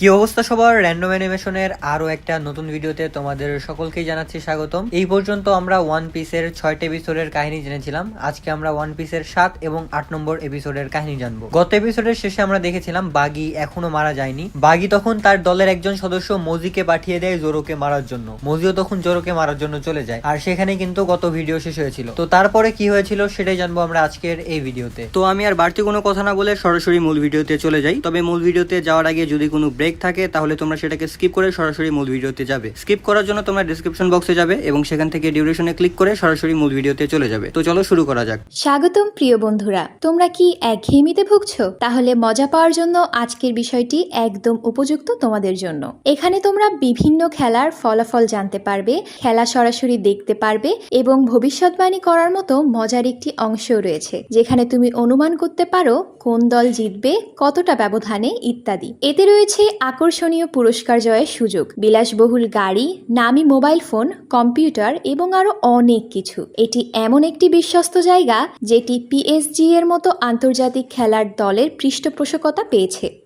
কি অবস্থা সবার? র্যান্ডম অ্যানিমেশনের আরও একটা নতুন ভিডিওতে তোমাদের সকলকেই জানাচ্ছি স্বাগতম। এই পর্যন্ত আমরা ওয়ান পিসের ছয়টা এপিসোডের কাহিনী জেনেছিলাম। আজকে আমরা ওয়ান পিসের সাত এবং আট নম্বর এপিসোডের কাহিনী জানব। গত এপিসোডের শেষে আমরা দেখেছিলাম বাগি এখনও মারা যায়নি। বাগি তখন তার দলের একজন সদস্য মজিকে পাঠিয়ে দেয় জোরোকে মারার জন্য। মজিও তখন জোরোকে মারার জন্য চলে যায়। আর সেখানে কিন্তু গত ভিডিও শেষ হয়েছিল। তো তারপরে কি হয়েছিল সেটাই জানব আমরা আজকের এই ভিডিওতে। তো আমি আর বাড়তি কোনো কথা না বলে সরাসরি মূল ভিডিওতে চলে যাই। তবে মূল ভিডিওতে যাওয়ার আগে যদি কোনো ব্রেক থাকে, তাহলে তোমরা সেটাকে স্কিপ করে সরাসরি মূল ভিডিওতে যাবে। স্কিপ করার জন্য তোমরা ডিসক্রিপশন বক্সে যাবে এবং সেখান থেকে ডিউরেশনে ক্লিক করে সরাসরি মূল ভিডিওতে চলে যাবে। তো চলো শুরু করা যাক। স্বাগতম প্রিয় বন্ধুরা, তোমরা কি একঘেয়েমিতে ভুগছো? তাহলে মজা পাওয়ার জন্য আজকের বিষয়টি একদম উপযুক্ত তোমাদের জন্য। এখানে তোমরা বিভিন্ন খেলার ফলাফল জানতে পারবে, খেলা সরাসরি দেখতে পারবে এবং ভবিষ্যৎবাণী করার মতো মজার একটি অংশও রয়েছে, যেখানে তুমি অনুমান করতে পারো কোন দল জিতবে, কতটা ব্যবধানে, ইত্যাদি। এতে রয়েছে আকর্ষণীয় পুরস্কার জয়ের সুযোগ। বিলাসবহুল গাড়ি, নামি মোবাইল ফোন, কম্পিউটার এবং আরও অনেক কিছু। এটি এমন একটি বিশ্বস্ত জায়গা যেটি পিএসজি এর মতো আন্তর্জাতিক খেলার দলের পৃষ্ঠপোষকতা পেয়েছে।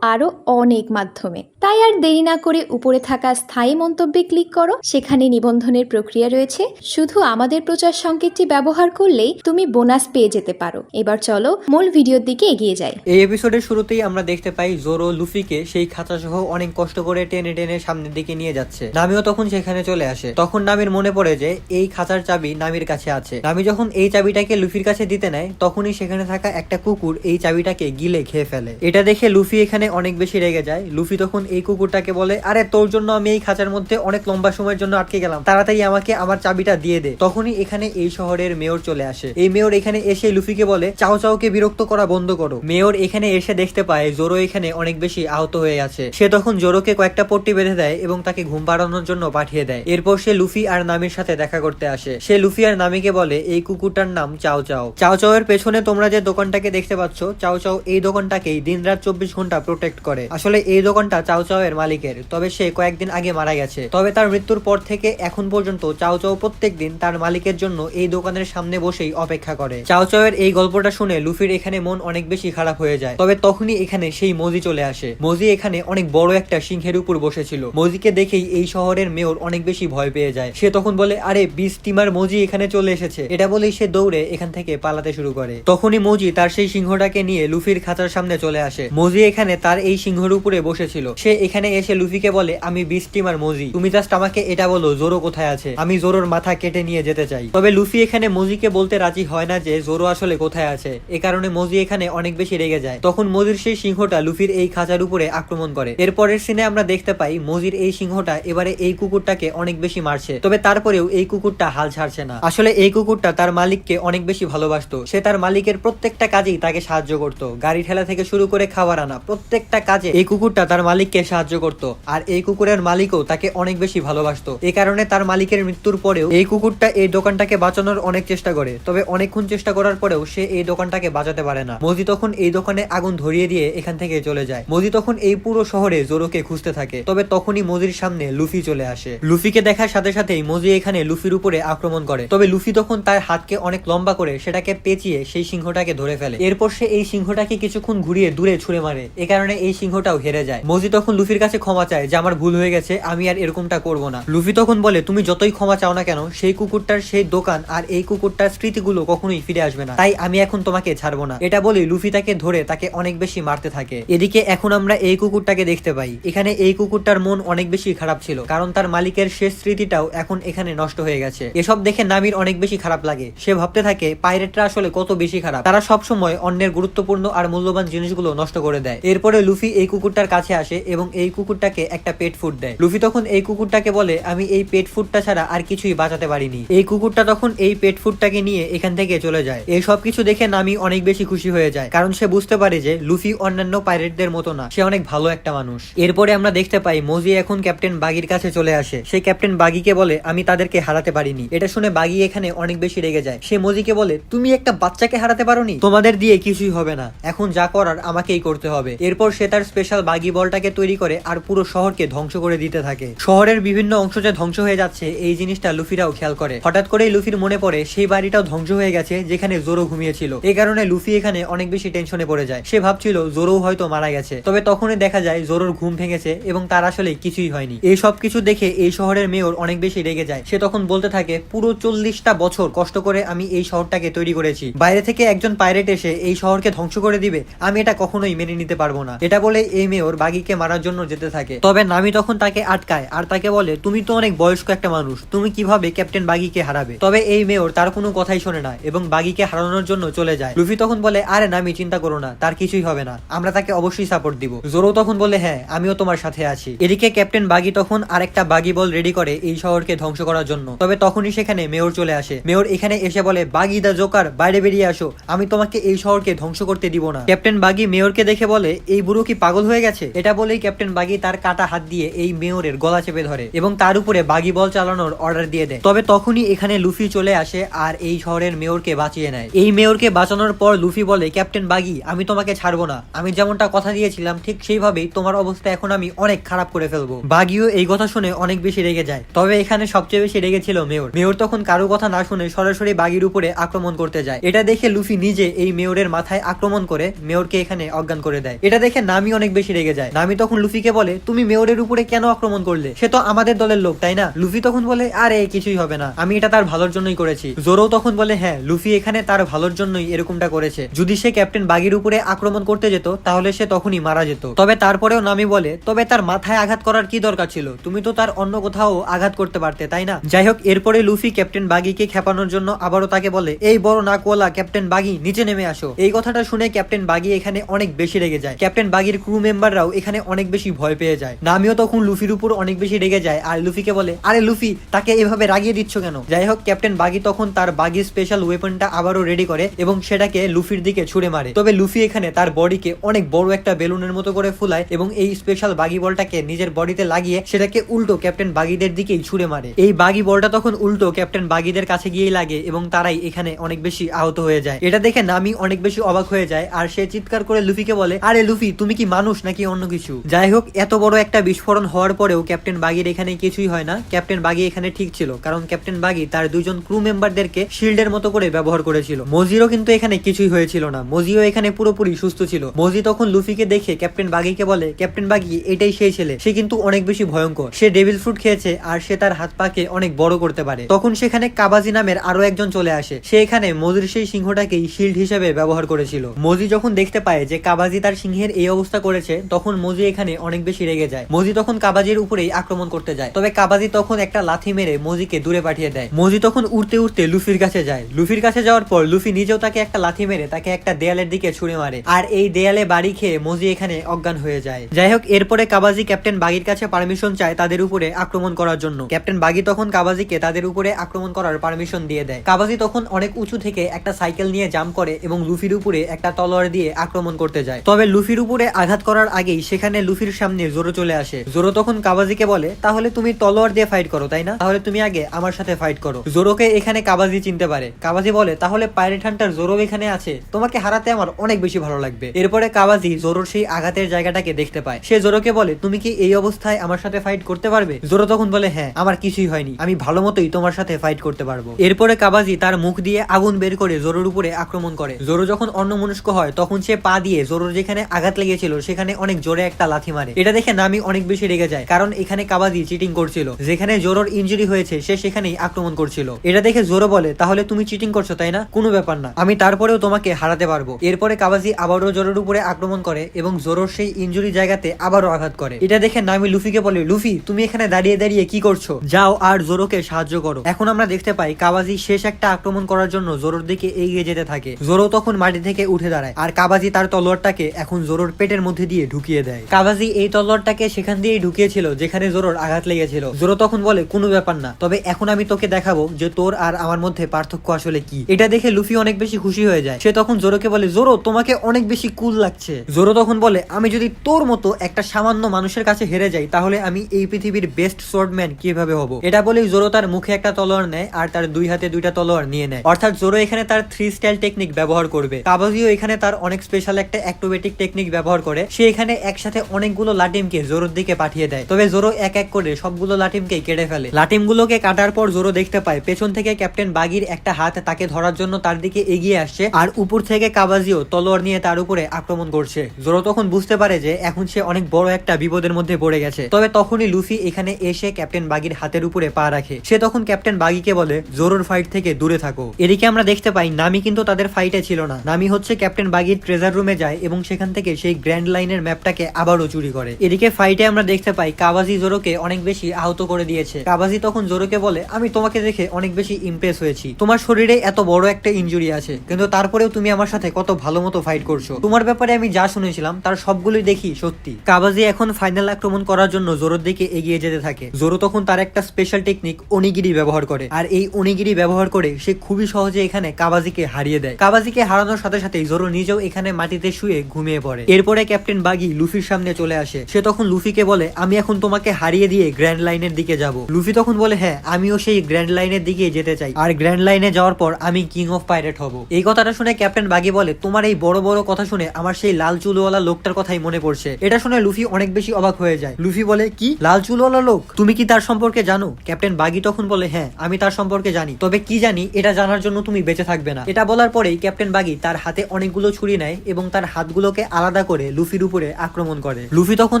আরও অনেক মাধ্যমে। তাই আর দেরি না করে উপরে থাকা স্থায়ী মন্তব্যে ক্লিক করো। সেখানে নিবন্ধনের প্রক্রিয়া রয়েছে। শুধু আমাদের প্রচার সংকেতটি ব্যবহার করলেই তুমি বোনাস পেয়ে যেতে পারো। এবার চলো মূল ভিডিওর দিকে এগিয়ে যাই। এই এপিসোডের শুরুতেই আমরা দেখতে পাই জোরো লুফিকে সেই খাঁচা সহ অনেক কষ্ট করে টেনে টেনে সামনের দিকে নিয়ে যাচ্ছে। নামিও তখন সেখানে চলে আসে। তখন নামির মনে পড়ে যে এই খাঁচার চাবি নামির কাছে আছে। নামি যখন এই চাবিটাকে লুফির কাছে দিতে নেয়, তখনই সেখানে থাকা একটা কুকুর এই চাবিটাকে গিলে খেয়ে ফেলে। এটা দেখে লুফি এখানে অনেক বেশি রেগে যায়। লুফি তখন এই কুকুরটাকে বলে, আরে, তোর জন্য আমি এই খাঁচার মধ্যে অনেক লম্বা সময়ের জন্য আটকে গেলাম। তাড়াতাড়ি আমাকে আমার চাবিটা দিয়ে দে। তখনই এখানে এই শহরের মেয়র চলে আসে। এই মেয়র এখানে এসে লুফিকে বলে, চাও, চাওকে বিরক্ত করা বন্ধ করো। মেয়র এখানে এসে দেখতে পায়, জোরো এখানে অনেক বেশি আহত হয়ে আছে। সে তখন জোরোকে কয়েকটা পট্টি বেঁধে দেয় এবং তাকে ঘুম পাড়ানোর জন্য পাঠিয়ে দেয়। এরপর সে লুফি আর নামির সাথে দেখা করতে আসে। সে লুফি আর নামিকে বলে, এই কুকুরটার নাম চাও চাও। চাও চাও এর পেছনে তোমরা যে দোকানটাকে দেখতে পাচ্ছ, চাও চাও এই দোকানটাকেই দিন রাত চব্বিশ ঘণ্টা প্রোটেক্ট করে। আসলে এই দোকানটা চাও চাও এর মালিকের। তবে সে কয়েকদিন আগে মারা গেছে। তবে তার মৃত্যুর পর থেকে এখন পর্যন্ত চাও চাও প্রত্যেক দিন তার মালিকের জন্য এই দোকানের সামনে বসেই অপেক্ষা করে। চাও চাও এর এই গল্পটা শুনে লুফির এখানে মন অনেক বেশি খারাপ হয়ে যায়। তবে তখনই এখানে সেই মজি চলে আসে। মজি এখানে অনেক বড় একটা সিংহের উপর বসেছিল। মজিকে দেখেই এই শহরের মেয়র অনেক বেশি ভয় পেয়ে যায়। সে তখন বলে, আরে, বিশ টিমার মজি এখানে চলে এসেছে। এটা বলেই সে দৌড়ে এখান থেকে পালাতে শুরু করে। তখনই মজি তার সেই সিংহটাকে নিয়ে লুফির খাঁচার সামনে চলে আসে। মজি এখানে তার এই সিংহর উপরে বসেছিল। সে এখানে এসে লুফিকে বলে, আমি বিশ টিমার মজি। তুমি জাস্ট আমাকে এটা বলো, জোরো কোথায় আছে? আমি জোরোর মাথা কেটে নিয়ে যেতে চাই। তবে লুফি এখানে মজিকে বলতে রাজি হয় না যে, জোরো আসলে কোথায় আছে? এ কারণে মজি এখানে অনেক বেশি রেগে যায়। তখন মজির সেই সিংহটা লুফির এই খাঁচার উপরে আক্রমণ করে। এরপরের সিনে আমরা দেখতে পাই, মজির এই সিংহটা এবারে এই কুকুরটাকে অনেক বেশি মারছে। তবে তারপরেও এই কুকুরটা হাল ছাড়ছে না। আসলে এই কুকুরটা তার মালিককে অনেক বেশি ভালোবাসতো। সে তার মালিকের প্রত্যেকটা কাজেই তাকে সাহায্য করত। গাড়ি ঠেলা থেকে শুরু করে খাবার আনা, প্রত্যেকটা কাজে এই কুকুরটা তার মালিককে সাহায্য করত, আর এই কুকুরের মালিকও তাকে অনেক বেশি ভালোবাসতো। এই কারণে তার মালিকের মৃত্যুর পরেও এই কুকুরটা এই দোকানটাকে বাঁচানোর অনেক চেষ্টা করে, তবে অনেকক্ষণ চেষ্টা করার পরেও সে এই দোকানটাকে বাঁচাতে পারে না। মজি তখন এই দোকানে আগুন ধরিয়ে দিয়ে এখান থেকে চলে যায়। মজি তখন এই পুরো শহরে জোরোকে খুঁজতে থাকে, তবে তখনই মজির সামনে লুফি চলে আসে। লুফিকে দেখার সাথে সাথেই মজি এখানে লুফির উপরে আক্রমণ করে, তবে লুফি তখন তার হাতকে অনেক লম্বা করে সেটাকে পেঁচিয়ে সেই সিংহটাকে ধরে ফেলে। এরপর সে এই সিংহটাকে কিছুক্ষণ ঘুরিয়ে দূরে ছুড়ে মারে, এ কারণে এই সিংহটাও হেরে যায়। মজি তখন লুফির কাছে ক্ষমা চায় যে আমার ভুল হয়ে গেছে, আমি আর এরকমটা করব না। লুফি তখন বলে, তুমি যতই ক্ষমা চাও না কেন, সেই কুকুরটার সেই দোকান আর এই কুকুরটার স্মৃতিগুলো কখনোই ফিরে আসবে না। তাই আমি এখন তোমাকে ছাড়বো না। এটা বলে লুফি তাকে ধরে তাকে অনেক বেশি মারতে থাকে। এদিকে এখন আমরা এই কুকুরটাকে দেখতে পাই। এখানে এই কুকুরটার মন অনেক বেশি খারাপ ছিল, কারণ তার মালিকের শেষ স্মৃতিটাও এখন এখানে নষ্ট হয়ে গেছে। এসব দেখে নামির অনেক বেশি খারাপ লাগে। সে ভাবতে থাকে, পাইরেটরা আসলে কত বেশি খারাপ। তারা সব সময় অন্যের গুরুত্বপূর্ণ আর মূল্যবান জিনিসগুলো নষ্ট করে দেয়। এরপরে লুফি এই কুকুরটার কাছে আসে এবং এই কুকুরটাকে একটা পেট ফুড দেয়। লুফি তখন এই কুকুরটাকে বলে, আমি এই পেট ফুডটা ছাড়া আর কিছুই বাঁচাতে পারিনি। এই কুকুরটা তখন এই পেট ফুডটাকে নিয়ে এখান থেকে চলে যায়। এই সব কিছু দেখে নামি অনেক বেশি খুশি হয়ে যায়, কারণ সে বুঝতে পারে যে লুফি অন্যান্য পাইরেটদের মতো না, সে অনেক ভালো একটা মানুষ। এরপরে আমরা দেখতে পাই মোজি এখন ক্যাপ্টেন বাগির কাছে চলে আসে। সে ক্যাপ্টেন বাগিকে বলে, আমি তাদেরকে হারাতে পারিনি। এটা শুনে বাগি এখানে অনেক বেশি রেগে যায়। সে মোজিকে বলে, তুমি একটা বাচ্চাকে হারাতে পারোনি? তোমাদের দিয়ে কিছুই হবে না। এখন যা করার আমাকেই করতে হবে। এরপর সে তার স্পেশাল বাগি বলটাকে তৈরি করে আর পুরো শহরকে ধ্বংস করে দিতে থাকে। শহরের বিভিন্ন অংশ যে ধ্বংস হয়ে যাচ্ছে, এই জিনিসটা লুফিরাও খেয়াল করে। হঠাৎ করেই লুফির মনে পড়ে, সেই বাড়িটাও ধ্বংস হয়ে গেছে, যেখানে জোরো ঘুমিয়েছিল। এই কারণে লুফি এখানে অনেক বেশি টেনশনে পড়ে যায়। সে ভাবছিল জোরো হয়তো মারা গেছে। তবে তখনই দেখা যায়, জোরোর ঘুম ভেঙেছে এবং তার আসলে কিছুই হয়নি। এই সব কিছু দেখে এই শহরের মেয়র অনেক বেশি রেগে যায়। সে তখন বলতে থাকে, পুরো চল্লিশটা বছর কষ্ট করে আমি এই শহরটাকে তৈরি করেছি। বাইরে থেকে একজন পাইরেট এসে এই শহরকে ধ্বংস করে দিবে, আমি এটা কখনোই মেনে নিতে পারব না। এটা বলে এই মেয়র বাগিকে মারার জন্য যেতে থাকে। তবে নামি তখন তাকে আটকায় আর তাকে বলে, তুমি তো অনেক বয়স্ক একটা মানুষ, তুমি কীভাবে ক্যাপ্টেন বাগিকে হারাবে? তবে এই মেয়র তার কোনো কথাই শোনে না এবং বাগিকে হারানোর জন্য চলে যায়। লুফি তখন বলে, আরে নামি, চিন্তা করো না, তার কিছুই হবে না, আমরা তাকে অবশ্যই সাপোর্ট দিব। জোরো তখন বলে হ্যাঁ আমিও তোমার সাথে আছি। এদিকে ক্যাপ্টেন বাগি তখন আরেকটা বাগি বল রেডি করে এই শহরকে ধ্বংস করার জন্য। তবে তখনই সেখানে মেয়র চলে আসে। মেয়র এখানে এসে বলে বাগি দা জোকার, বাইরে বেরিয়ে আসো, আমি তোমাকে এই শহরকে ধ্বংস করতে দিব না। ক্যাপ্টেন বাগি মেয়রকে দেখে বলে, এই বুড়ো কি পাগল হয়ে গেছে? এটা বলেই ক্যাপ্টেন বাগি তার কাটা হাত দিয়ে এই মেয়রের গলা চেপে ধরে এবং তার উপরে বাগি বল চালানোর অর্ডার দিয়ে দেয়। তবে তখনই এখানে লুফি চলে আসে আর এই শহরের মেয়রকে বাঁচিয়ে নেয়। এই মেয়রকে বাঁচানোর পর লুফি বলে, ক্যাপ্টেন বাগি, আমি তোমাকে ছাড়বো না। আমি যেমনটা কথা দিয়েছিলাম, ঠিক সেইভাবেই তোমার অবস্থা এখন আমি অনেক খারাপ করে ফেলব। বাগিও এই কথা শুনে অনেক বেশি রেগে যায়। তবে এখানে সবচেয়ে বেশি রেগে ছিল মেয়র। মেয়র তখন কারও কথা না শুনে সরাসরি বাগির উপরে আক্রমণ করতে যায়। এটা দেখে লুফি নিজে এই মেয়রের মাথায় আক্রমণ করে মেয়রকে এখানে অজ্ঞান করে দেয়। এটা দেখে নামি অনেক বেশি রেগে যায়। নামি তখন লুফিকে বলে, তুমি মেয়রের উপরে কেন আক্রমণ করলে? সে তো আমাদের দলের লোক, তাই না? লুফি তখন বলে, আরে, কিছুই হবে না। আমি এটা তার ভালোর জন্যই করেছি। জোরো তখন বলে হ্যাঁ লুফি এখানে তার ভালোর জন্যই এরকমটা করেছে। যদি সে ক্যাপ্টেন বাগির উপরে আক্রমণ করতে যেত, তাহলে সে তখনই মারা যেত। তবে তারপরেও নামি বলে, তবে তার মাথায় আঘাত করার কি দরকার ছিল? তুমি তো তার অন্য কোথাও আঘাত করতে পারতে, তাই না? যাই হোক, এরপরে লুফি ক্যাপ্টেন বাগিকে খেপানোর জন্য আবারও তাকে বলে, এই বড় নাকওয়ালা ক্যাপ্টেন বাগি, নিচে নেমে আসো। এই কথাটা শুনে ক্যাপ্টেন বাগি এখানে অনেক বেশি রেগে যায়। ক্যাপ্টেন বাগির ক্রু মেম্বাররাও এখানে অনেক বেশি ভয় পেয়ে যায়। নামিও তখন লুফির উপর অনেক বেশি রেগে যায়। আর লুফিকে বলে, আরে লুফি, তাকে এভাবে রাগিয়ে দিচ্ছ কেন? যাই হোক, ক্যাপ্টেন বাগি তখন তার বাগি স্পেশাল ওয়েপনটা আবারও রেডি করে এবং সেটাকে লুফির দিকে ছুড়ে মারে। তবে লুফি এখানে তার বডিকে অনেক বড় একটা বেলুনের মতো করে ফুলায় এবং এই স্পেশাল বাগি বলটাকে নিজের বডিতে লাগিয়ে সেটাকে উল্টো ক্যাপ্টেন বাগিদের দিকেই ছুড়ে মারে। এই বাগি বলটা তখন উল্টো ক্যাপ্টেন বাগিদের কাছে গিয়েই লাগে এবং তারাই এখানে অনেক বেশি আহত হয়ে যায়। এটা দেখে নামি অনেক বেশি অবাক হয়ে যায়। আর সে চিৎকার করে লুফিকে বলে, আরে লুফি, তুমি কি মানুষ নাকি অন্য কিছু? যাই হোক এত বড় একটা বিস্ফোরণ হওয়ার পরেও ক্যাপ্টেন বাগির এখানে কিছুই হয় না। ক্যাপ্টেন বাগি এখানে ঠিক ছিল, কারণ ক্যাপ্টেন বাগি তার দুজন ক্রু মেম্বারদেরকে শিল্ডের মতো করে ব্যবহার করেছিল। মজিরও কিন্তু এখানে কিছুই হয়েছিল না। মজিও এখানে পুরোপুরি সুস্থ ছিল। মজি তখন লুফিকে দেখে ক্যাপ্টেন বাগিকে বলে, ক্যাপ্টেন বাগি, এটাই সেই ছেলে। সে কিন্তু অনেক বেশি ভয়ঙ্কর। সে ডেভিল ফ্রুট খেয়েছে আর সে তার হাত পাকে অনেক বড় করতে পারে। তখন সেখানে কাবাজি নামের আরও একজন চলে আসে। সে এখানে মজির সেই সিংহটাকেই শিল্ড হিসেবে ব্যবহার করেছিল। মজি যখন দেখতে পায় যে কাবাজি তার সিংহের এই অবস্থা করেছে, তখন মজি এখানে অনেক বেশি রেগে যায়। মজি তখন কাবাজির উপরেই আক্রমণ করতে যায়। তবে কাবাজি তখন একটা লাথি মেরে মজিকে দূরে পাঠিয়ে দেয়। মজি তখন উড়তে উড়তে লুফির কাছে যায়। লুফির কাছে যাওয়ার পর লুফি নিজেও তাকে একটা লাথি মেরে তাকে একটা দেয়ালের দিকে ছুড়ে মারে। আর এই দেয়ালে বাড়ি খেয়ে মজি এখানে অজ্ঞান হয়ে যায়। যাই হোক এরপরে কাবাজি ক্যাপ্টেন বাগির কাছে পারমিশন চায় তাদের উপরে আক্রমণ করার জন্য। ক্যাপ্টেন বাগি তখন কাবাজিকে তাদের উপরে আক্রমণ করার পারমিশন দিয়ে দেয়। কাবাজি তখন অনেক উঁচু থেকে একটা সাইকেল নিয়ে জাম্প করে এবং লুফির উপরে একটা তলোয়ার দিয়ে আক্রমণ করতে যায়। তবে লুফির উপরে আঘাত করার আগেই সেখানে লুফির সামনে জোরো চলে আসে। জোরো তখন কাবাজিকে বলে, তাহলে তুমি তলোয়ার দিয়ে ফাইট করো, তাই না? তাহলে তুমি আগে আমার সাথে ফাইট করো। জোরোকে এখানে কাবাজি চিনতে পারে। কাবাজি বলে, তাহলে পাইরেট হান্টার জোরো এখানে আছে। তোমাকে হারাতে আমার অনেক বেশি ভালো লাগবে। এরপরে কাবাজি জোরোর সেই আঘাতের জায়গাটাকে দেখতে পায়। সে জোরোকে বলে, তুমি কি এই অবস্থায় আমার সাথে ফাইট করতে পারবে? জোরো তখন বলে হ্যাঁ আমার কিছুই হয়নি। আমি ভালো মতোই তোমার সাথে ফাইট করতে পারব। এরপরে কাবাজি তার মুখ দিয়ে আগুন বের করে জোরোর উপরে আক্রমণ করে। জোরো যখন অন্যমনস্ক হয়, তখন সে পা দিয়ে জোরোর যেখানে আঘাত লেগেছিল, সেখানে অনেক জোরে একটা মারে এটা দেখে নামি অনেক বেশি রেগে যায়, কারণ এখানে কাবাজি চিটিং করছিল। যেখানে জোরোর ইঞ্জুরি হয়েছে, সে সেখানেই আক্রমণ করছিল। এটা দেখে জোরো বলে, তাহলে তুমি চিটিং করছ, তাই না? কোনো ব্যাপার না। আমি তারপরেও তোমাকে হারাতে পারব। এরপরে কাবাজি আবারও জোরোর উপরে আক্রমণ করে এবং জোরোর সেই ইঞ্জুরি জায়গাতে আবারও আঘাত করে। এটা দেখে নামি লুফিকে বলে, লুফি, তুমি এখানে দাঁড়িয়ে দাঁড়িয়ে কি করছ? যাও আর জোরোকে সাহায্য করো। এখন আমরা দেখতে পাই কাবাজি শেষ একটা আক্রমণ করার জন্য জোরোর দিকে এগিয়ে যেতে থাকে। জোরো তখন মাটি থেকে উঠে দাঁড়ায়, আর কাবাজি তার তলোয়ারটাকে এখন জোরোর পেটের মধ্যে দিয়ে ঢুকিয়ে দেয়। কাবাজি এই তলোয়ারটাকে সেখান দিয়েই ঢুকিয়েছিল, যেখানে জোরোর আঘাত লেগেছিল। জোরো তখন বলে, কোনো ব্যাপার না। তবে এখন আমি তোকে দেখাবো যে তোর আর আমার মধ্যে পার্থক্য আসলে কি। এটা দেখে লুফি অনেক বেশি খুশি হয়ে যায়। সে তখন জোরোকে বলে, জোরো, তোমাকে অনেক বেশি কুল লাগছে। জোরো তখন বলে, আমি যদি তোর মতো একটা সামান্য মানুষের কাছে হেরে যাই, তাহলে আমি এই পৃথিবীর বেস্ট সোর্ডম্যান কীভাবে হব? এটা বলেই জোরো তার মুখে একটা তলোয়ার নেয় আর তার দুই হাতে দুইটা তলোয়ার নিয়ে নেয়। অর্থাৎ জোরো এখানে তার থ্রি স্টাইল টেকনিক ব্যবহার করবে। কাবাজিও এখানে তার অনেক স্পেশাল একটা অ্যাক্রোবেটিক টেকনিক ব্যবহার করে। সে এখানে একসাথে অনেকগুলো লাটিমকে জোরোর দিকে পাঠিয়ে দেয়। তবে জোরো এক এক করে সবগুলো লাটিমকে কেটে ফেলে। লাটিমগুলোকে কাটার পর জোরো দেখতে পায়, পেছন থেকে ক্যাপ্টেন বাগির একটা হাত তাকে ধরার জন্য তার দিকে এগিয়ে আসছে আর উপর থেকে কাবাজিও তলোয়ার নিয়ে তার উপরে আক্রমণ করছে। জোরো তখন বুঝতে পারে যে এখন সে অনেক বড় একটা বিপদের মধ্যে পড়ে গেছে। তবে তখনই লুফি এখানে এসে ক্যাপ্টেন বাগির হাতের উপরে পা রাখে। সে তখন ক্যাপ্টেন বাগিকে বলে, জোরোর ফাইট থেকে দূরে থাকো। এদিকে আমরা দেখতে পাই, নামি কিন্তু তাদের ফাইটে ছিল না। নামি হচ্ছে ক্যাপ্টেন বাগির ট্রেজার রুমে যায় এবং সেখান থেকে সেই গ্র্যান্ড লাইনের ম্যাপটাকে আবারও চুরি করে। এদিকে ফাইটে আমরা দেখতে পাই কাবাজি জোরোকে অনেক বেশি আহত করে দিয়েছে। কাবাজি তখন জোরোকে বলে, আমি তোমাকে দেখে অনেক বেশি ইমপ্রেস হয়েছি। তোমার শরীরে এত বড় একটা ইনজুরি আছে, কিন্তু তারপরেও তুমি আমার সাথে কত ভালো মতো ফাইট করছ। তোমার ব্যাপারে আমি যা শুনেছিলাম, তার সবগুলোই দেখি সত্যি। কাবাজি এখন ফাইনাল আক্রমণ করার জন্য জোরোর দিকে এগিয়ে যেতে থাকে। জোরো তখন তার একটা স্পেশাল টেকনিক অনিগিরি ব্যবহার করে। আর এই অনিগিরি ব্যবহার করে সে খুবই সহজে এখানে কাবাজিকে হারিয়ে দেয়। কাবাজিকে হারানোর সাথে সাথে জোরো নিজেও এখানে মাটিতে শুয়ে ঘুমিয়ে পড়ে। এরপরে ক্যাপ্টেন বাগি লুফির সামনে চলে আসে। সে তখন লুফিকে বলে, আমি এখন তোমাকে হারিয়ে দিয়ে গ্র্যান্ড লাইনের দিকে যাব। লুফি তখন বলে হ্যাঁ আমিও সেই গ্র্যান্ড লাইনের দিকে যেতে চাই। আর গ্র্যান্ড লাইনে যাওয়ার পর আমি কিং অফ পাইরেট হব। এই কথাটা শুনে ক্যাপ্টেন বাগি বলে, তোমার এই বড় বড় কথা শুনে আমার সেই লাল চুলওয়ালা লোকটার কথাই মনে পড়ছে। এটা শুনে লুফি অনেক বেশি অবাক হয়ে যায়। লুফি বলে, কি? লাল চুলওয়ালা লোক? তুমি কি তার সম্পর্কে জানো? ক্যাপ্টেন বাগি তখন বলে হ্যাঁ আমি তার সম্পর্কে জানি। তবে কি জানি, এটা জানার জন্য তুমি বেঁচে থাকবে না। এটা বলার পরেই ক্যাপ্টেন বাগি তার হাতে অনেকগুলো ছুরি নেয় এবং তার হাতগুলোকে আলাদা করে লুফির উপরে আক্রমণ করে। লুফি তখন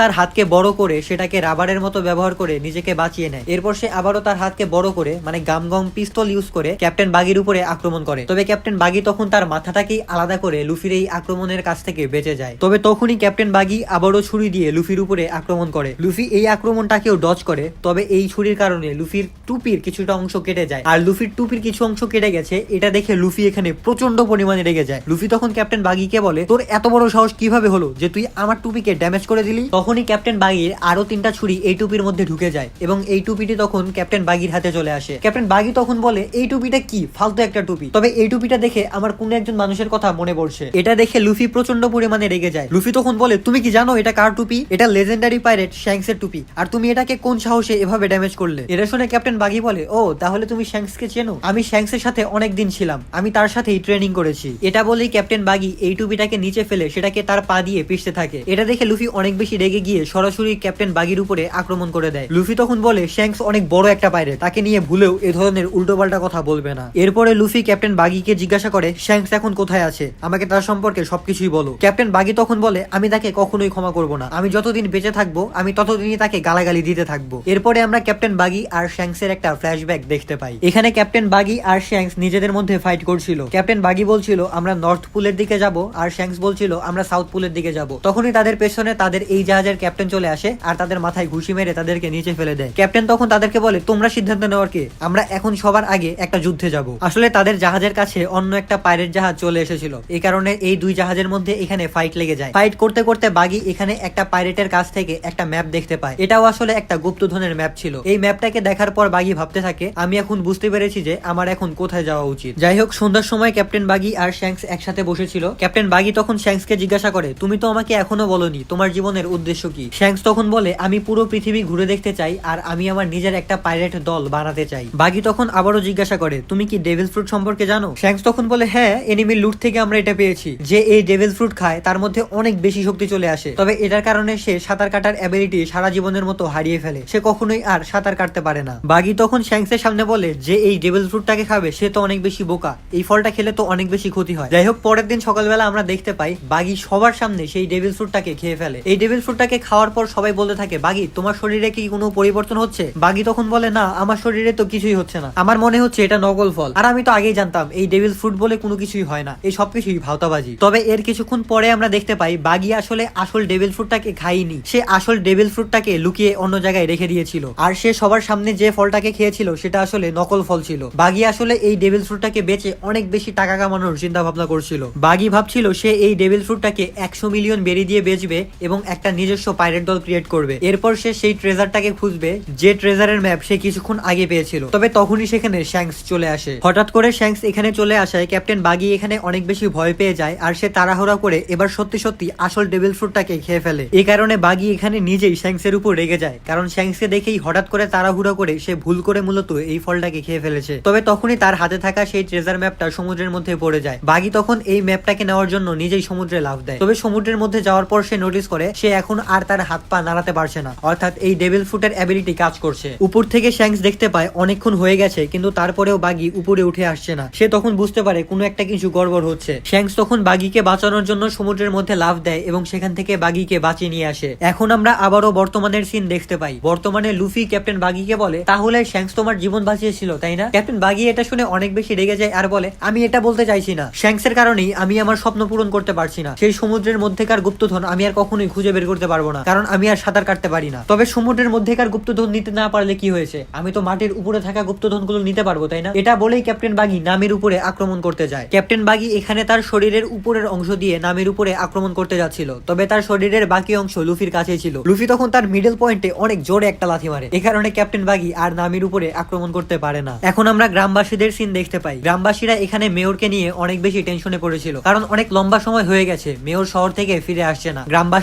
তার হাতকে বড় করে সেটাকে রাবারের মতো ব্যবহার করে নিজেকে বাঁচিয়ে নেয়। এরপর সে আবারও তার হাতকে বড় করে মানে গাম গম পিস্তল ইউজ করে ক্যাপ্টেন বাগির উপরে আক্রমণ করে। তবে ক্যাপ্টেন বাগি তখন তার মাথাটাকেই আলাদা করে লুফির এই আক্রমণের কাছ থেকে বেঁচে যায়। তবে তখনই ক্যাপ্টেন বাগি আবারও ছুরি দিয়ে লুফির উপরে আক্রমণ করে। লুফি এই আক্রমণটাকেও ডজ করে, তবে এই ছুরির কারণে লুফির টুপির কিছুটা অংশ কেটে যায়। আর লুফির টুপির কিছু অংশ কেটে গেছে, এটা দেখে লুফি এখানে প্রচণ্ড পরিমাণে রেগে যায়। লুফি তখন ক্যাপ্টেন বাগিকে বলে, তোর এত বড় সাহস কীভাবে হলো যে তুই আমার টুপিকে ড্যামেজ করে দিলি? তখনই ক্যাপ্টেন বাগির আরও তিনটা ছুরি এই টুপির মধ্যে ঢুকে যায় এবং এই টুপিটি তখন ক্যাপ্টেন বাগির হাতে চলে আসে। ক্যাপ্টেন বাগি তখন বলে, এই টুপিটা কি? ফালতু একটা টুপি। তবে এই টুপিটা দেখে আমার কোন একজন মানুষের কথা মনে পড়ছে। এটা দেখে লুফি প্রচণ্ড পরিমাণে রেগে যায়। লুফি তখন বলে, তুমি কি জানো এটা কার টুপি? এটা লেজেন্ডারি পাইরেট শ্যাংসের টুপি। আর তুমি এটাকে কোন সাহসে এভাবে ড্যামেজ করলে? এটা শুনে ক্যাপ্টেন বাগি বলে, ও, তাহলে তুমি শ্যাংসকে চেনো? আমি শ্যাংসের সাথে অনেক দিন ছিলাম। আমি তার সাথেই ট্রেনিং করেছি। এটা বলেই ক্যাপ্টেন বাগি এই টুপিটাকে নিচে ফেলে সেটাকে তার পা দিয়ে পিষতে থাকে। এটা দেখে লুফি অনেক বেশি রেগে গিয়ে সরাসরি ক্যাপ্টেন বাগির উপরে আক্রমণ করে দেয়। লুফি তখন বলে শ্যাংস অনেক বড় একটা পাইরেট, তাকে নিয়ে ভুলেও এ ধরনের উল্টোপাল্টা কথা বলবে না। এরপরে লুফি ক্যাপ্টেন বাগিকে জিজ্ঞাসা করে শ্যাংস এখন কোথায় আছে? আমাকে তার সম্পর্কে সবকিছুই বলো। ক্যাপ্টেন বাগি তখন বলে, আমি তাকে কখনোই ক্ষমা করব না। আমি যতদিন বেঁচে থাকব, আমি ততদিনই তাকে গালাগালি দিতে থাকব। এরপরে আমরা ক্যাপ্টেন বাগি আর শ্যাংসের একটা ফ্ল্যাশব্যাক দেখতে পাই। এখানে ক্যাপ্টেন বাগি আর শ্যাংস নিজেদের মধ্যে ফাইট করছিল। ক্যাপ্টেন বাগি বলছিল, আমরা নর্থ পুলের দিকে যাব। আর শ্যাংস বলছিল, আমরা সাউথ পুলের দিকে যাব। তখনই তাদের পেছনে তাদের এই জাহাজের ক্যাপ্টেন চলে আসে আর তাদের মাথায় ঘুষি মেরে তাদেরকে নিচে ফেলে দেয়। ক্যাপ্টেন তখন তাদেরকে বলে, তোমরা সিদ্ধান্ত নেওয়ার কে, আমরা এখন সবার আগে একটা যুদ্ধে যাব। আসলে তাদের জাহাজের কাছে অন্য একটা পাইরেট জাহাজ চলে এসেছিল। এই কারণে এই দুই জাহাজের মধ্যে এখানে ফাইট লেগে যায়। ফাইট করতে করতে বাগি এখানে একটা পাইরেটের কাছ থেকে একটা ম্যাপ দেখতে পায়। এটাও আসলে একটা গুপ্তধনের ম্যাপ ছিল। এই ম্যাপটাকে দেখার পর বাগি ভাবতে থাকে, আমি এখন বুঝতে পেরেছি যে আমার এখন কোথায় যাওয়া উচিত। যাই হোক, সন্ধ্যার সময় ক্যাপ্টেন বাগি আর শ্যাংস একসাথে বসেছিল। ক্যাপ্টেন বাগি তখন শ্যাংসকে জিজ্ঞাসা করে, তুমি তো আমাকে এখনও বলনি, তোমার জীবনের উদ্দেশ্য কি? শ্যাংস তখন বলে, আমি পুরো পৃথিবী ঘুরে দেখতে চাই আর আমি আমার নিজের একটা পাইরেট দল বানাতে চাই। বাগি তখন আবারও জিজ্ঞাসা করে, তুমি কি ডেভিল ফ্রুট সম্পর্কে জানো? শ্যাংস তখন বলে হ্যাঁ এনিমির লুট থেকে আমরা এটা পেয়েছি। যে এই ডেভিল ফ্রুট খায়, তার মধ্যে অনেক বেশি শক্তি চলে আসে। তবে এটার কারণে সে সাঁতার কাটার অ্যাবিলিটি সারা জীবনের মতো হারিয়ে ফেলে। সে কখনোই আর সাঁতার কাটতে পারে না। বাগি তখন শ্যাংসের সামনে বলে, যে এই ডেভিল ফ্রুটটাকে খাবে, সে তো অনেক বেশি বোকা। এই ফলটা খেলে তো অনেক বেশি ক্ষতি হয়। যাই হোক পরের দিন সকালবেলা আমরা দেখতে পাই, বাগি সবার সামনে সেই ডেভিল ফ্রুটটাকে খেয়ে ফেলে। এই ডেভিল ফ্রুটটাকে খাওয়ার পর সবাই বলতে থাকে, বাগি, তোমার শরীরে কি কোনো পরিবর্তন হচ্ছে? বাগি তখন বলে, না, আমার শরীরে তো কিছুই হচ্ছে না। আমার মনে হচ্ছে এটা নকল ফল। আর আমি তো আগেই জানতাম, এই ডেভিল ফ্রুট বলে কোনো কিছুই হয় না। এই সবকিছুই ভাওতাবাজি। তবে এর কিছুক্ষণ পরে আমরা দেখতে পাই, বাগি আসলে আসল ডেভিল ফ্রুটটাকে খাইনি সে আসল ডেভিল ফ্রুটটাকে লুকিয়ে অন্য জায়গায় রেখে দিয়েছিল। আর সে সবার সামনে যে ফলটাকে খেয়েছিল, সেটা আসলে নকল ফল ছিল। বাগি আসলে এই ডেভিল ফ্রুটটাকে বেচে অনেক বেশি টাকা কামানোর চিন্তা ভাবনা করছিল। বাগি ভাবছিল, সে এই ডেভিল ফ্রুটটাকে একশো মিলিয়ন বেরি দিয়ে বেচবে এবং একটা নিজস্ব পাইরেট দল ক্রিয়েট করবে। এরপর সে সেই ট্রেজারটাকে খুঁজবে, যে ট্রেজারের ম্যাপ সে কিছুক্ষণ আগে পেয়েছিল। তবে তখনই সেখানে শ্যাংস চলে আসে। হঠাৎ করে শ্যাংস এখানে চলে আসায় ক্যাপ্টেন বাগি এখানে অনেক বেশি ভয় পেয়ে যায় আর সে তাড়াহুড়া করে এবার সত্যি সত্যি আসল ডেভিল ফ্রুটটাকে খেয়ে ফেলে। এই কারণে বাগি এখানে নিজেই শ্যাংসের উপর রেগে যায়, কারণ শ্যাংসকে দেখেই হঠাৎ করে তাড়াহুড়া করে সে ভুল করে মূলত এই ফলটাকে খেয়ে ফেলেছে। তবে তখনই তার হাতে থাকা সেই ট্রেজার ম্যাপটা সমুদ্রের মধ্যে পড়ে যায়। বাগি তখন এই ম্যাপটাকে নেওয়ার জন্য নিজেই সমুদ্রে লাভ দেয়। তবে সমুদ্রের মধ্যে যাওয়ার পর সে নোটিস করে সে এখন আর তার হাত পা নাড়াতে পারছে না। অর্থাৎ এই ডেভিল ফুটের অ্যাবিলিটি কাজ করছে। উপর থেকে শ্যাংস দেখতে পায়, অনেকক্ষণ হয়ে গেছে, কিন্তু তারপরেও বাগি উপরে উঠে আসছে না। সে তখন বুঝতে পারে কোনো একটা কিছু গড়বড় হচ্ছে। শ্যাংস তখন বাগিকে বাঁচানোর জন্য সমুদ্রের মধ্যে লাভ দেয় এবং সেখান থেকে বাগিকে বাঁচিয়ে নিয়ে আসে। এখন আমরা আবারও বর্তমানের সিন দেখতে পাই। বর্তমানে লুফি ক্যাপ্টেন বাগিকে বলে, তাহলে শ্যাংস তোমার জীবন বাঁচিয়েছিল, তাই না? ক্যাপ্টেন বাগি এটা শুনে অনেক বেশি রেগে যায় আর বলে, আমি এটা বলতে চাইছি না। শ্যাংসের কারণেই আমি আমার স্বপ্ন পূরণ করতে পারছি না। সেই সমুদ্রের মধ্যেকার গুপ্তধন আমি আর কখনোই খুঁজে বের করতে পারব না, কারণ আমি আর সাঁতার কাটতে পারি না। তবে সমুদ্রের মধ্যেকার গুপ্তধন নিতে না পারলে কি হয়েছে? আমি তো মাটির উপরে থাকা গুপ্তধনগুলো নিতে পারব, তাই না? এটা বলেই ক্যাপ্টেন বাগি নামের উপরে আক্রমণ করতে যায়। ক্যাপ্টেন বাগি এখানে তার শরীরের উপরের অংশ দিয়ে নামের উপরে আক্রমণ করতে যাচ্ছিল, তবে তার শরীরের বাকি অংশ লুফির কাছে ছিল। লুফি তখন তার মিডল পয়েন্টে অনেক জোরে একটা লাথি মারে। এ কারণে ক্যাপ্টেন বাগি আর নামের উপরে আক্রমণ করতে পারে না। এখন আমরা গ্রামবাসীদের সিন দেখতে পাই। গ্রামবাসীরা এখানে মেয়রকে নিয়ে অনেক বেশি টেনশনে পড়েছিল, কারণ অনেক লম্বা সময় হয়ে গেছে। মেয়র শহর থেকে ফিরে আসছে না।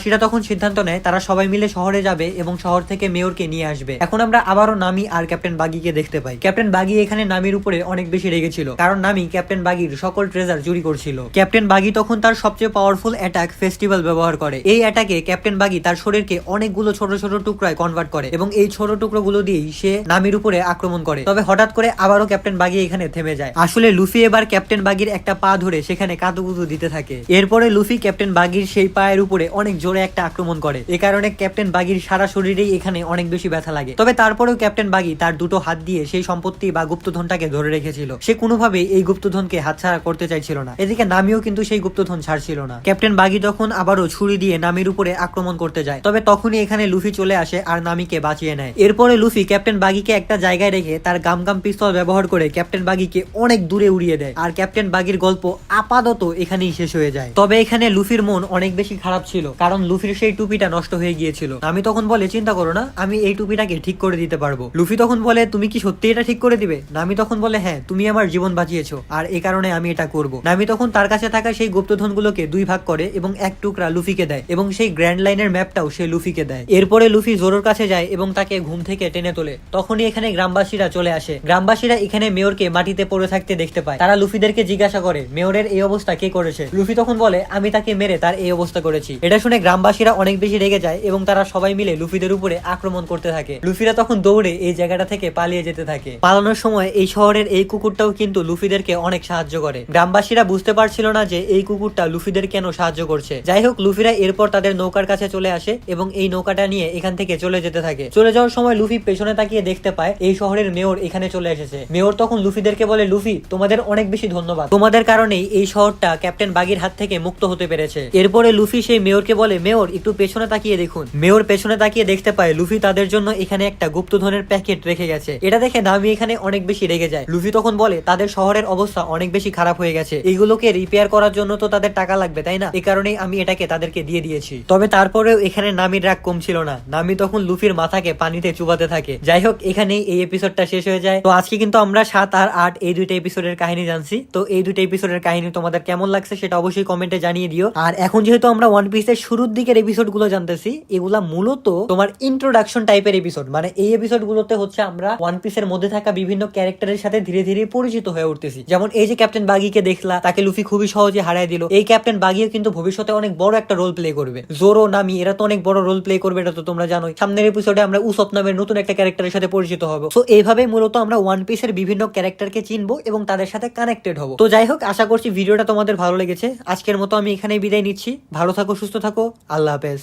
গ্রামবাসীরা তখন সিদ্ধান্ত নেয়, তারা সবাই মিলে শহরে যাবে এবং শহর থেকে মেয়রকে নিয়ে আসবে। এখন আমরা আবারও নামি আর ক্যাপ্টেন বাগিকে দেখতে পাই। ক্যাপ্টেন বাগি এখানে নামির উপরে অনেক বেশি রেগেছিল, কারণ নামি ক্যাপ্টেন বাগির সকল ট্রেজার চুরি করছিল। ক্যাপ্টেন বাগি তখন তার সবচেয়ে পাওয়ারফুল অ্যাটাক ফেস্টিভ্যাল ব্যবহার করে। এই অ্যাটাকে ক্যাপ্টেন বাগি তার শরীরকে অনেকগুলো ছোট ছোট টুকরায় কনভার্ট করে এবং এই ছোট টুকরোগুলো দিয়েই সে নামির উপরে আক্রমণ করে। তবে হঠাৎ করে আবারও ক্যাপ্টেন বাগি এখানে থেমে যায়। আসলে লুফি এবার ক্যাপ্টেন বাগির একটা পা ধরে সেখানে কাতুকুতু দিতে থাকে। এরপরে লুফি ক্যাপ্টেন বাগির সেই পায়ের উপরে অনেক জোরে একটা আক্রমণ করে। এ কারণে ক্যাপ্টেন বাগির সারা শরীরেই এখানে অনেক বেশি ব্যথা লাগে। তবে তারপরেও ক্যাপ্টেন বাগি তার দুটো হাত দিয়ে সেই সম্পত্তি বা গুপ্তধনটাকে ধরে রেখেছিল। সে কোনোভাবে এই গুপ্তধনকে হাতছাড়া করতে চাইছিল না। এদিকে নামিও কিন্তু সেই গুপ্তধন ছাড়ছিল না। ক্যাপ্টেন বাগি তখন আবারও ছুরি দিয়ে নামির উপরে আক্রমণ করতে যায়। তবে তখনই এখানে লুফি চলে আসে আর নামিকে বাঁচিয়ে নেয়। এরপরে লুফি ক্যাপ্টেন বাগিকে একটা জায়গায় রেখে তার গাম গাম পিস্তল ব্যবহার করে ক্যাপ্টেন বাগিকে অনেক দূরে উড়িয়ে দেয়। আর ক্যাপ্টেন বাগির গল্প আপাতত এখানেই শেষ হয়ে যায়। তবে এখানে লুফির মন অনেক বেশি খারাপ ছিল। কারণ লুফির সেই টুপিটা নষ্ট হয়ে গিয়েছিল। আমি তখন বলে, চিন্তা করো না, আমি এই টুপিটাকে ঠিক করে দিতে পারব। লুফি তখন বলে, তুমি কি সত্যি এটা ঠিক করে দিবে? নামি তখন বলে হ্যাঁ তুমি আমার জীবন বাঁচিয়েছো, আর এই কারণে আমি এটা করব। নামি তখন তার কাছে থাকা সেই গুপ্তধন গুলোকে দুই ভাগ করে এবং এক টুকরা লুফিকে দেয় এবং সেই গ্র্যান্ড লাইনের ম্যাপটাও সে লুফিকে দেয়। এরপরে লুফি জোরোর কাছে যায় এবং তাকে ঘুম থেকে টেনে তোলে। তখনই এখানে গ্রামবাসীরা চলে আসে। গ্রামবাসীরা এখানে মেয়রকে মাটিতে পড়ে থাকতে দেখতে পায়। তারা লুফিদেরকে জিজ্ঞাসা করে, মেয়রের এই অবস্থা কে করেছে? লুফি তখন বলে, আমি তাকে মেরে তার এই অবস্থা করেছি। এটা শুনে গ্রামবাসীরা অনেক বেশি রেগে যায় এবং তারা সবাই মিলে লুফিদের উপরে আক্রমণ করতে থাকে। লুফিরা তখন দৌড়ে এই জায়গাটা থেকে পালিয়ে যেতে থাকে। পালানোর সময় এই শহরের এই কুকুরটাও কিন্তু লুফিদেরকে অনেক সাহায্য করে। গ্রামবাসীরা বুঝতে পারছিল না যে এই কুকুরটা লুফিদের কেন সাহায্য করছে। যাই হোক, লুফিরা এরপর তাদের নৌকার কাছে চলে আসে এবং এই নৌকাটা নিয়ে এখান থেকে চলে যেতে থাকে। চলে যাওয়ার সময় লুফি পেছনে তাকিয়ে দেখতে পায় এই শহরের মেয়র এখানে চলে এসেছে। মেয়র তখন লুফিদেরকে বলে, লুফি, তোমাদের অনেক বেশি ধন্যবাদ। তোমাদের কারণেই এই শহরটা ক্যাপ্টেন বাগির হাত থেকে মুক্ত হতে পেরেছে। এরপরে লুফি সেই মেয়রকে বলে মেয়র, একটু পেছনে তাকিয়ে দেখুন। মেয়র পেছনে তাকিয়ে দেখতে পায়, লুফি তাদের জন্য এখানে একটা গুপ্তধনের প্যাকেট রেখে গেছে। এটা দেখে নামি এখানে অনেক বেশি রেগে যায়। লুফি তখন বলে, তাদের শহরের অবস্থা অনেক বেশি খারাপ হয়ে গেছে। এইগুলোকে রিপেয়ার করার জন্য তো তাদের টাকা লাগবে, তাই না? এই কারণেই আমি এটাকে তাদেরকে দিয়ে দিয়েছি। তবে তারপরেও এখানে নামির রাগ কম ছিল না। নামি তখন লুফির মাথাকে পানিতে চুবাতে থাকে। যাই হোক, এখানেই এই এপিসোডটা শেষ হয়ে যায়। তো আজকে কিন্তু আমরা সাত আর আট এই দুইটা এপিসোডের কাহিনী জানছি। তো এই দুইটা এপিসোডের কাহিনী তোমাদের কেমন লাগছে সেটা অবশ্যই কমেন্টে জানিয়ে দিও। আর এখন যেহেতু আমরা ওয়ান পিসের শুরুর দিকের এপিসোডগুলো জানতেছি, এগুলা মূলত তোমার ইন্ট্রোডাকশন টাইপের এপিসোড মানে এই এপিসোড গুলোতে হচ্ছে আমরা ওয়ান পিসের মধ্যে থাকা বিভিন্ন ক্যারেক্টারের সাথে ধীরে ধীরে পরিচিত হয়ে উঠতেছি। যেমন এই যে ক্যাপ্টেন বাগিকে দেখলা, তাকে লুফি খুবই সহজে হারায় দিল। এই ক্যাপ্টেন বাগিও কিন্তু ভবিষ্যতে অনেক বড় একটা রোল প্লে করবে। জোরো নামি এরা তো অনেক বড় রোল প্লে করবে, এটা তো তোমরা জানোই। সামনের এপিসোডে আমরা উসপ নামের নতুন একটা ক্যারেক্টারের সাথে পরিচিত হব। তো এইভাবে মূলত আমরা ওয়ান পিসের বিভিন্ন ক্যারেক্টারকে চিনবো এবং তাদের সাথে কানেক্টেড হব। তো যাই হোক, আশা করছি ভিডিওটা তোমাদের ভালো লেগেছে। আজকের মতো আমি এখানেই বিদায় নিচ্ছি। ভালো থাকো, সুস্থ থাকো। আল্লাহ হাফেজ।